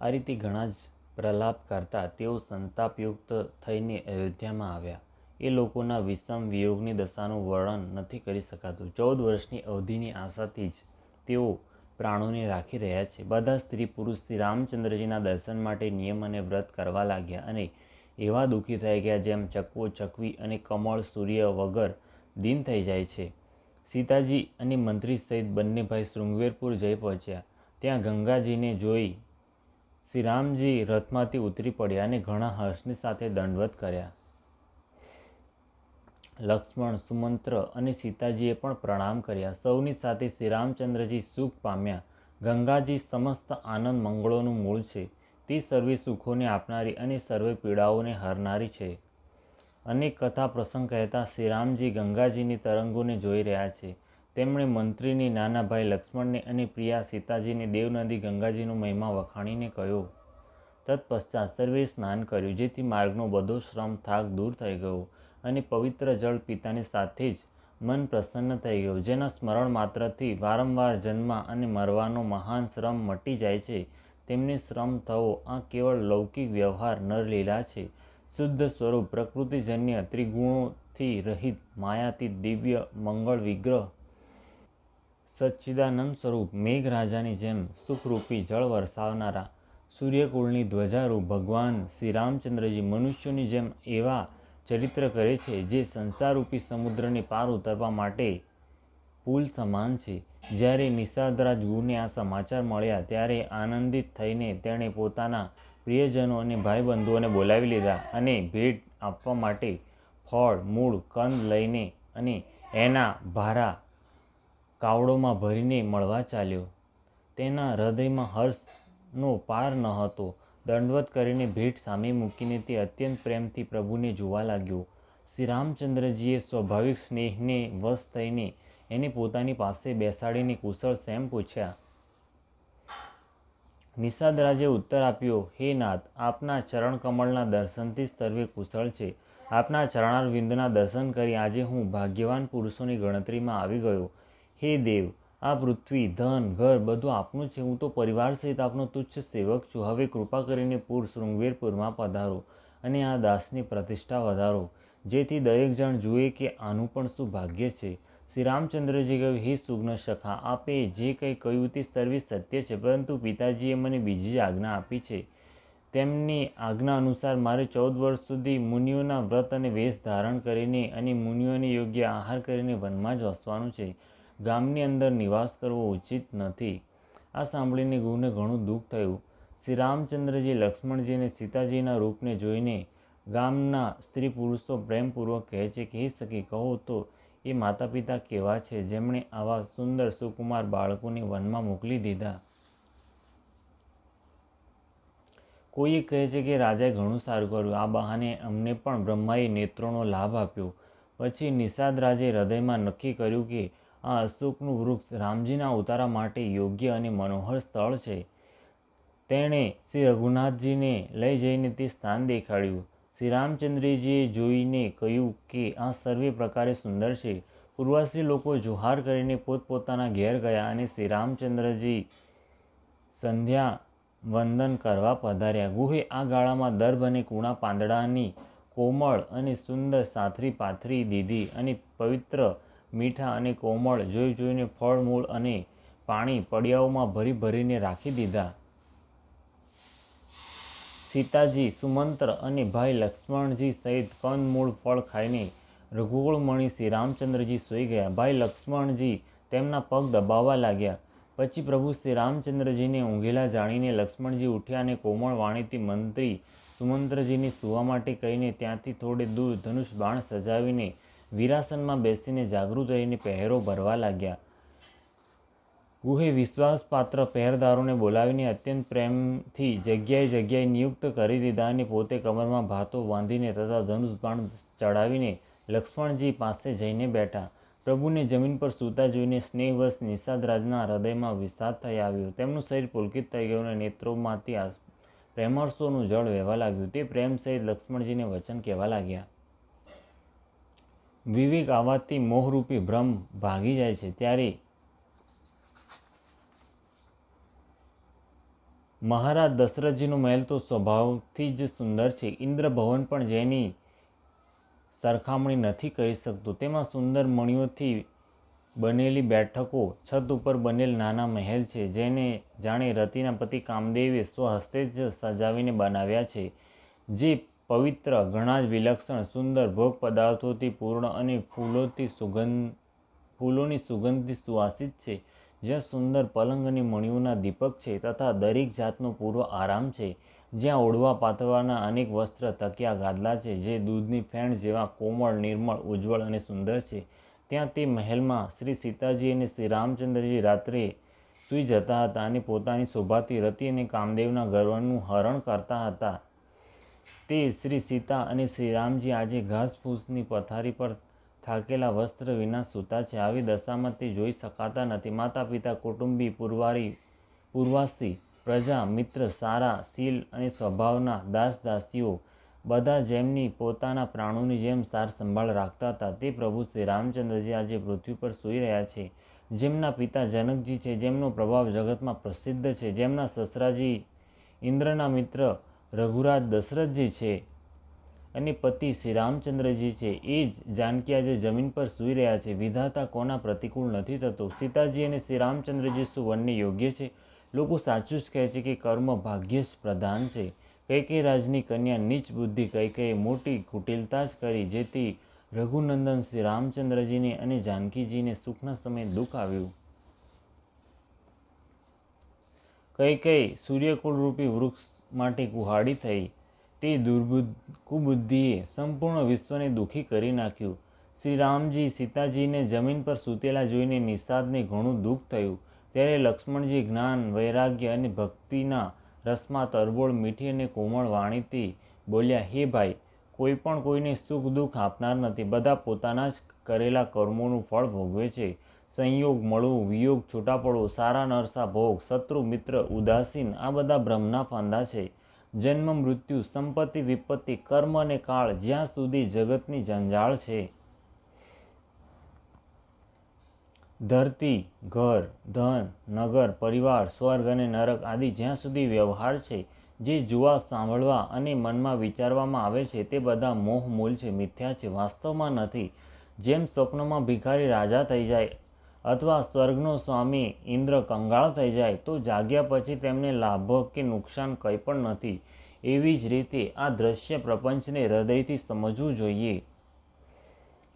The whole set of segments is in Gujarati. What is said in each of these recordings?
આ રીતે ઘણા જ પ્રલાપ કરતા તેઓ સંતાપયુક્ત થઈને અયોધ્યામાં આવ્યા. એ લોકોના વિષમ વિયોગની દશાનું વર્ણન નથી કરી શકાતું. ચૌદ વર્ષની અવધિની આશાથી જ તેઓ પ્રાણોને રાખી રહ્યા છે. બધા સ્ત્રી પુરુષ શ્રી રામચંદ્રજીના દર્શન માટે નિયમ અને વ્રત કરવા લાગ્યા અને એવા દુઃખી થઈ ગયા જેમ ચકવો, ચકવી અને કમળ, સૂર્ય વગર દિન થઈ જાય છે. સીતાજી અને મંત્રી સહિત બંને ભાઈ શૃંગવેરપુર જઈ પહોંચ્યા. ત્યાં ગંગાજીને જોઈ શ્રીરામજી રથમાંથી ઉતરી પડ્યા અને ઘણા હર્ષની સાથે દંડવત કર્યા. લક્ષ્મણ, સુમંત્ર અને સીતાજીએ પણ પ્રણામ કર્યા. સૌની સાથે શ્રી રામચંદ્રજી સુખ પામ્યા. ગંગાજી સમસ્ત આનંદ મંગળોનું મૂળ છે. તે સર્વે સુખોને આપનારી અને સર્વે પીડાઓને હરનારી છે. અનેક કથા પ્રસંગ કહેતા શ્રીરામજી ગંગાજીની તરંગોને જોઈ રહ્યા છે. તેમણે મંત્રીની નાના ભાઈ લક્ષ્મણને અને પ્રિયા સીતાજીને દેવનદી ગંગાજીનો મહિમા વખાણીને કહ્યો. તત્પશ્ચાત સર્વે સ્નાન કર્યું, જેથી માર્ગનો બધો શ્રમ થાક દૂર થઈ ગયો અને પવિત્ર જળ પિતાની સાથે જ મન પ્રસન્ન થઈ ગયું. જેના સ્મરણ માત્રથી વારંવાર જન્મ અને મરવાનો મહાન શ્રમ મટી જાય છે. તેમને શ્રમ થવો આ કેવળ લૌકિક વ્યવહાર નરલીલા છે. શુદ્ધ સ્વરૂપ પ્રકૃતિજન્ય ત્રિગુણોથી રહિત માયાથી દિવ્ય મંગળ વિગ્રહ સચ્ચિદાનંદ સ્વરૂપ મેઘરાજાની જેમ સુખરૂપી જળ વરસાવનારા સૂર્યકુળની ધ્વજારૂપ ભગવાન શ્રી રામચંદ્રજી મનુષ્યોની જેમ એવા ચરિત્ર કરે છે જે સંસારરૂપી સમુદ્રને પાર ઉતરવા માટે પુલ સમાન છે. જ્યારે નિષાદરાજ ગુને આ સમાચાર મળ્યા ત્યારે આનંદિત થઈને તેણે પોતાના પ્રિયજનો અને ભાઈબંધુઓને બોલાવી લીધા અને ભેટ આપવા માટે ફળ, મૂળ, કંદ લઈને અને એના ભારા કાવડોમાં ભરીને મળવા ચાલ્યો. તેના હૃદયમાં હર્ષનો પાર ન હતો. દંડવત કરીને ભેટ સામે મૂકીને તે અત્યંત પ્રેમથી પ્રભુને જોવા લાગ્યો. શ્રી રામચંદ્રજીએ સ્વાભાવિક સ્નેહને વશ થઈને એને પોતાની પાસે બેસાડીને કુશળ સેમ પૂછ્યા નિષાદરાજે ઉત્તર આપ્યો, હે નાથ, આપના ચરણકમળના દર્શનથી સર્વે કુશળ છે. આપના ચરણારવિંદના દર્શન કરી આજે હું ભાગ્યવાન પુરુષોની ગણતરીમાં આવી ગયો. હે દેવ, આ પૃથ્વી, ધન, ઘર બધું આપનું છે. હું તો પરિવાર સહિત આપનો તુચ્છ સેવક છું. હવે કૃપા કરીને પૂર શૃંગવેરપુરમાં પધારો અને આ દાસની પ્રતિષ્ઠા વધારો. જેથી દરેક જણ જુએ કે આનું પણ શું ભાગ્ય છે. શ્રી રામચંદ્રજી કહ્યું, હે સુગ્ન સખા, આપે જે કંઈ કહ્યું તે સર્વે સત્ય છે, પરંતુ પિતાજીએ મને બીજી આજ્ઞા આપી છે. તેમની આજ્ઞા અનુસાર મારે ચૌદ વર્ષ સુધી મુનિઓના વ્રત અને વેશ ધારણ કરીને અને મુનિઓને યોગ્ય આહાર કરીને વનમાં જ વસવાનું છે. ગામની અંદર નિવાસ કરવો ઉચિત નથી. આ સાંભળીને ગુરુને ઘણું દુઃખ થયું. શ્રી રામચંદ્રજી લક્ષ્મણજીને સીતાજીના રૂપને જોઈને ગામના સ્ત્રી પુરુષો પ્રેમપૂર્વક કહે છે કે, હે કહો તો એ માતા પિતા કેવા છે? જેમણે આવા સુંદર સુકુમાર બાળકોને વનમાં મોકલી દીધા. કોઈએ કહે છે કે, રાજાએ ઘણું સારું કર્યું. આ બહાને અમને પણ બ્રહ્માએ નેત્રોનો લાભ આપ્યો. પછી નિષાદ રાજે હૃદયમાં નક્કી કર્યું કે આ અશોકનું વૃક્ષ રામજીના ઉતારા માટે યોગ્ય અને મનોહર સ્થળ છે. તેણે શ્રી રઘુનાથજીને લઈ જઈને તે સ્થાન દેખાડ્યું. શ્રી રામચંદ્રજીએ જોઈને કહ્યું કે આ સર્વે પ્રકારે સુંદર છે. પૂર્વાસી લોકો જોહાર કરીને પોતપોતાના ઘેર ગયા અને શ્રી રામચંદ્રજી સંધ્યા વંદન કરવા પધાર્યા. ગુહે આ ગાળામાં દર્ભ અને કૂણા પાંદડાની કોમળ અને સુંદર સાથરી પાથરી દીધી અને પવિત્ર મીઠા અને કોમળ જોઈ જોઈને ફળ મૂળ અને પાણી પડિયાઓમાં ભરી ભરીને રાખી દીધા. સીતાજી, સુમંત્ર અને ભાઈ લક્ષ્મણજી સહિત કંદમૂળ ફળ ખાઈને રઘુકુળમણી શ્રી રામચંદ્રજી સૂઈ ગયા. ભાઈ લક્ષ્મણજી તેમના પગ દબાવવા લાગ્યા. પછી પ્રભુ શ્રી રામચંદ્રજીને ઊંઘેલા જાણીને લક્ષ્મણજી ઉઠ્યા અને કોમળ વાણીથી મંત્રી સુમંત્રજીને સૂવા માટે કહીને ત્યાંથી થોડે દૂર ધનુષ બાણ સજાવીને વિરાસનમાં બેસીને જાગૃત રહીને પહેરો ભરવા લાગ્યા. ગુહે વિશ્વાસપાત્ર પહેરદારોને બોલાવીને અત્યંત પ્રેમથી જગ્યાએ જગ્યાએ નિયુક્ત કરી દીધા અને પોતે કમરમાં ભાતો બાંધીને તથા ધનુષ બાણ ચડાવીને લક્ષ્મણજી પાસે જઈને બેઠા. પ્રભુને જમીન પર સૂતા જોઈને સ્નેહવશ નિષાદરાજના હૃદયમાં વિષાદ થઈ આવ્યો. તેમનું શરીર પુલકિત થઈ ગયું અને નેત્રોમાંથી પ્રેમરસોનું જળ વહેવા લાગ્યું. તે પ્રેમ સહિત લક્ષ્મણજીને વચન કહેવા લાગ્યા. વિવેક આવવાથી મોહરૂપી ભ્રમ ભાગી જાય છે ત્યારે મહારાજ દશરથજીનો મહેલ તો સ્વભાવથી જ સુંદર છે. ઇન્દ્રભવન પણ જેની સરખામણી નથી કરી શકતું. તેમાં સુંદર મણીઓથી બનેલી બેઠકો, છત ઉપર બનેલ નાના મહેલ છે, જેને જાણે રતિના પતિ કામદેવે સ્વહસ્તે જ સજાવીને બનાવ્યા છે. જે પવિત્ર, ઘણા જ વિલક્ષણ, સુંદર ભોગ પદાર્થોથી પૂર્ણ અને ફૂલોથી સુગંધ, ફૂલોની સુગંધથી સુવાસિત છે. જ્યાં સુંદર પલંગ અને મણિયુના દીપક છે તથા દરેક જાતનો પૂર્વ આરામ છે. જ્યાં ઓઢવા પાથરવાના અનેક વસ્ત્ર, તકિયા, ગાદલા છે, જે દૂધની ફેણ જેવા કોમળ, નિર્મળ, ઉજ્જવળ અને સુંદર છે. ત્યાં તે મહેલમાં શ્રી સીતાજી અને શ્રી રામચંદ્રજી રાત્રે સૂઈ જતા હતા અને પોતાની શોભાથી રતિ અને કામદેવના ગર્વનું હરણ કરતા હતા. તે શ્રી સીતા અને શ્રી રામજી આજે ઘાસફૂસની પથારી પર થાકેલા વસ્ત્ર વિના સૂતા છે. આવી દશામાં તે જોઈ શકાતા નથી. માતા પિતા કુટુંબી, પુરવારી, પૂર્વાસી, પ્રજા, મિત્ર, સારા, શીલ અને સ્વભાવના દાસ દાસીઓ બધા જેમની પોતાના પ્રાણોની જેમ સાર સંભાળ રાખતા હતા. તે પ્રભુ શ્રી રામચંદ્રજી આજે પૃથ્વી પર સૂઈ રહ્યા છે. જેમના પિતા જનકજી છે, જેમનો પ્રભાવ જગતમાં પ્રસિદ્ધ છે, જેમના સસરાજી ઇન્દ્રના મિત્ર રઘુરાજ દશરથજી છે અને પતિ શ્રી રામચંદ્રજી છે, એ જ જાનકી આજે જમીન પર સૂઈ રહ્યા છે, વિધાતા કોના પ્રતિકૂળ નથી થતો? સીતાજી અને શ્રી રામચંદ્રજી શું બંને યોગ્ય છે? લોકો સાચું જ કહે છે કે કર્મ ભાગ્ય જ પ્રધાન છે. કઈ કઈ રાજની કન્યા નીચ બુદ્ધિ કઈ કઈ મોટી કુટિલતા જ કરી, જેથી રઘુનંદન શ્રી રામચંદ્રજીને અને જાનકીજીને સુખના સમયે દુઃખ આવ્યું. કઈ કઈ સૂર્યકુળ રૂપી વૃક્ષ માટે કુહાડી થઈ. તે દુર્બુદ્ધ કુબુદ્ધિએ સંપૂર્ણ વિશ્વને દુઃખી કરી નાખ્યું. શ્રી રામજી સીતાજીને જમીન પર સૂતેલા જોઈને નિષાદને ઘણું દુઃખ થયું. ત્યારે લક્ષ્મણજી જ્ઞાન, વૈરાગ્ય અને ભક્તિના રસમાં તરબોળ મીઠી અને કોમળ વાણીથી બોલ્યા, હે ભાઈ, કોઈ પણ કોઈને સુખ દુઃખ આપનાર નથી. બધા પોતાના જ કરેલા કર્મોનું ફળ ભોગવે છે. સંયોગ મળવું, વિયોગ છૂટા પડવું સારા નરસા ભોગ, શત્રુ, મિત્ર, ઉદાસીન, આ બધા બ્રહ્મના ફંદા છે. જન્મ, મૃત્યુ, સંપત્તિ, વિપત્તિ, કર્મ અને કાળ જ્યાં સુધી જગતની જંજાળ છે. ધરતી, ઘર, ધન, નગર, પરિવાર, સ્વર્ગ અને નરક આદિ જ્યાં સુધી વ્યવહાર છે, જે જોવા સાંભળવા અને મનમાં વિચારવામાં આવે છે, તે બધા મોહ મૂલ છે, મિથ્યા છે, વાસ્તવમાં નથી. જેમ સ્વપ્નમાં ભિખારી રાજા થઈ જાય અથવા સ્વર્ગનો સ્વામી ઇન્દ્ર કંગાળ થઈ જાય તો જાગ્યા પછી તેમને લાભ કે નુકસાન કંઈ પણ નથી. એવી જ રીતે આ દ્રશ્ય પ્રપંચને હૃદયથી સમજવું જોઈએ.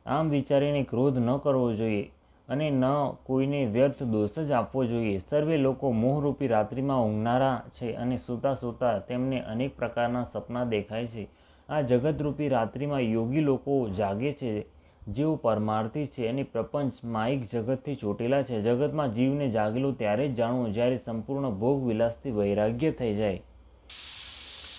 આમ વિચારીને ક્રોધ ન કરવો જોઈએ અને ન કોઈને વ્યર્થ દોષ જ આપવો જોઈએ. સર્વે લોકો મોહરૂપી રાત્રિમાં ઊંઘનારા છે અને સૂતા સૂતા તેમને અનેક પ્રકારના સપના દેખાય છે. આ જગતરૂપી રાત્રિમાં યોગી લોકો જાગે છે જેઓ પરમાર્થી છે. એની પ્રપંચ માયિક જગતથી ચોટેલા છે. જગતમાં જીવને જાગેલું ત્યારે જ જાણવું, જ્યારે સંપૂર્ણ ભોગ વિલાસથી વૈરાગ્ય થઈ જાય.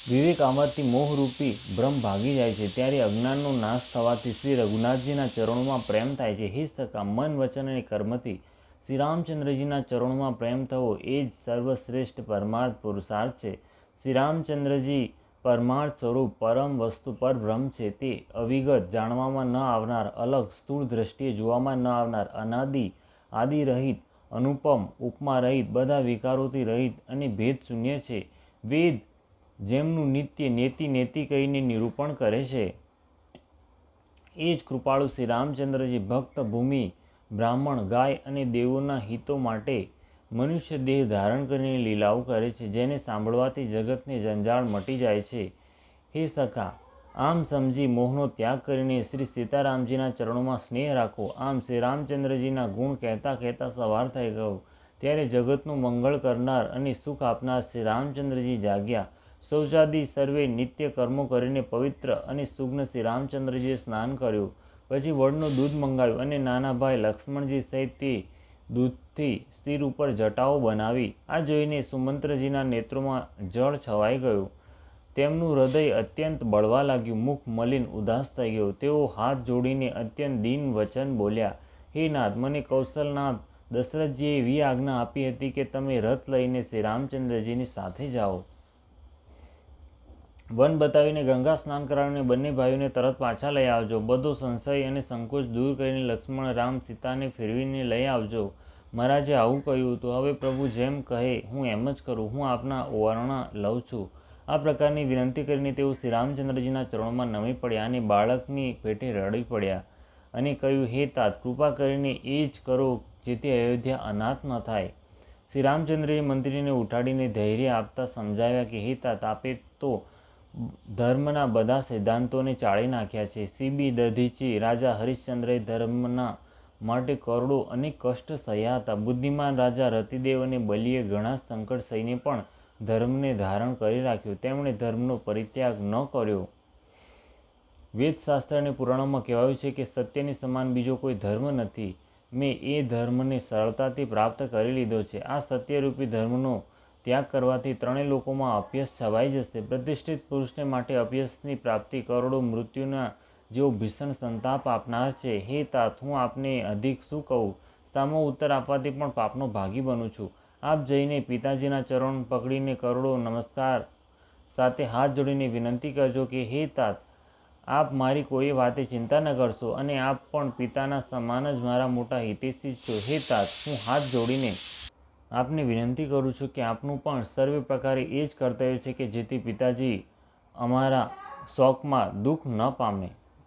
વિવેક આવવાથી મોહરૂપી ભ્રમ ભાગી જાય છે. ત્યારે અજ્ઞાનનો નાશ થવાથી શ્રી રઘુનાથજીના ચરણોમાં પ્રેમ થાય છે. હે સખા, મન, વચન અને કર્મથી શ્રી રામચંદ્રજીના ચરણોમાં પ્રેમ થવો એ જ સર્વશ્રેષ્ઠ પરમાર્થ પુરુષાર્થ છે. શ્રી રામચંદ્રજી પરમાર્થ સ્વરૂપ પરમ વસ્તુ પર બ્રહ્મ છે તે અવિગત જાણવામાં ન આવનાર, અલગ સ્થૂળ દ્રષ્ટિએ જોવામાં ન આવનાર, અનાદિ આદિ રહિત અનુપમ ઉપમા રહિત બધા વિકારોથી રહિત અને ભેદ શૂન્ય છે. વેદ જેમનું નિત્ય નેતિ નેતિ કહીને નિરૂપણ કરે છે. એ જ કૃપાળુ શ્રી રામચંદ્રજી ભક્ત ભૂમિ, બ્રાહ્મણ, ગાય અને દેવોના હિતો માટે મનુષ્ય દેહ ધારણ કરીને લીલાઓ કરે છે, જેને સાંભળવાથી જગતની જંજાળ મટી જાય છે. હે સખા, આમ સમજી મોહનો ત્યાગ કરીને શ્રી સીતારામજીના ચરણોમાં સ્નેહ રાખો. આમ શ્રી રામચંદ્રજીના ગુણ કહેતા કહેતા સવાર થઈ ગયો. ત્યારે જગતનું મંગળ કરનાર અને સુખ આપનાર શ્રી રામચંદ્રજી જાગ્યા. સૌજાદી સર્વે નિત્ય કર્મો કરીને પવિત્ર અને સુગ્ન શ્રી રામચંદ્રજીએ સ્નાન કર્યું. પછી વડનું દૂધ મંગાવ્યું અને નાના ભાઈ લક્ષ્મણજી સહિત તે દૂધથી શિર ઉપર જટાઓ બનાવી આ જોઈને સુમંત્રજીના નેત્રોમાં જળ છવાઈ ગયું. તેમનું હૃદય અત્યંત બળવા લાગ્યું. મુખ મલિન ઉદાસ થઈ ગયું. તેઓ હાથ જોડીને અત્યંત દીન વચન બોલ્યા, હે નાથ, મને કૌશલનાથ દશરથજીએ એવી આજ્ઞા આપી હતી કે તમે રથ લઈને શ્રી રામચંદ્રજીની સાથે જાઓ. વન બતાવીને ગંગા સ્નાન કરાવીને બંને ભાઈઓને તરત પાછા લઈ આવજો. બધો સંશય અને સંકોચ દૂર કરીને લક્ષ્મણ રામ સીતાને ફેરવીને લઈ આવજો. મહારાજે આવું કહ્યું હતું હવે પ્રભુ જેમ કહે, હું એમ જ કરું, હું આપના ઓવારણા લઉં છું. આ પ્રકારની વિનંતી કરીને તેઓ શ્રી રામચંદ્રજીના ચરણોમાં નમી પડ્યા અને બાળકની પેટે રડી પડ્યા અને કહ્યું, હે તાત, કૃપા કરીને એ જ કરો જેથી અયોધ્યા અનાથ ન થાય. શ્રી રામચંદ્રએ મંત્રીને ઉઠાડીને ધૈર્ય આપતા સમજાવ્યા કે, હે તાત, આપે તો ધર્મના બધા સિદ્ધાંતોને ચાળી નાખ્યા છે. સીબી દધીચી, રાજા હરિશ્ચંદ્રએ ધર્મના માટે કરોડો અને કષ્ટ સહ્યા હતા. બુદ્ધિમાન રાજા રતિદેવ અને બલિએ ઘણા સંકટ સહીને પણ ધર્મને ધારણ કરી રાખ્યું. તેમણે ધર્મનો પરિત્યાગ ન કર્યો. વેદશાસ્ત્ર અને પુરાણોમાં કહેવાયું છે કે સત્યની સમાન બીજો કોઈ ધર્મ નથી. મેં એ ધર્મને સરળતાથી પ્રાપ્ત કરી લીધો છે. આ સત્યરૂપી ધર્મનો ત્યાગ કરવાથી ત્રણેય લોકોમાં અભ્યાસ છવાઈ જશે. પ્રતિષ્ઠિત પુરુષને માટે અભ્યાસની પ્રાપ્તિ કરોડો મૃત્યુના જેવો ભીષણ સંતાપ આપનાર છે, હે તાત, હું આપને અધિક શું કહું? સામો ઉત્તર આપવાથી પણ પાપનો ભાગી બનું છું. આપ જઈને પિતાજીના ચરણ પકડીને કરોડો નમસ્કાર સાથે હાથ જોડીને વિનંતી કરજો કે, હે તાત, આપ મારી કોઈ વાતે ચિંતા ન કરશો અને આપ પણ પિતાના સમાન જ મારા મોટા હિતેશી છો. હે તાત, હું હાથ જોડીને આપને વિનંતી કરું છું કે આપનું પણ સર્વે પ્રકારે એ જ કર્તવ્ય છે કે જેથી પિતાજી અમારા શોખમાં દુઃખ ન પામે.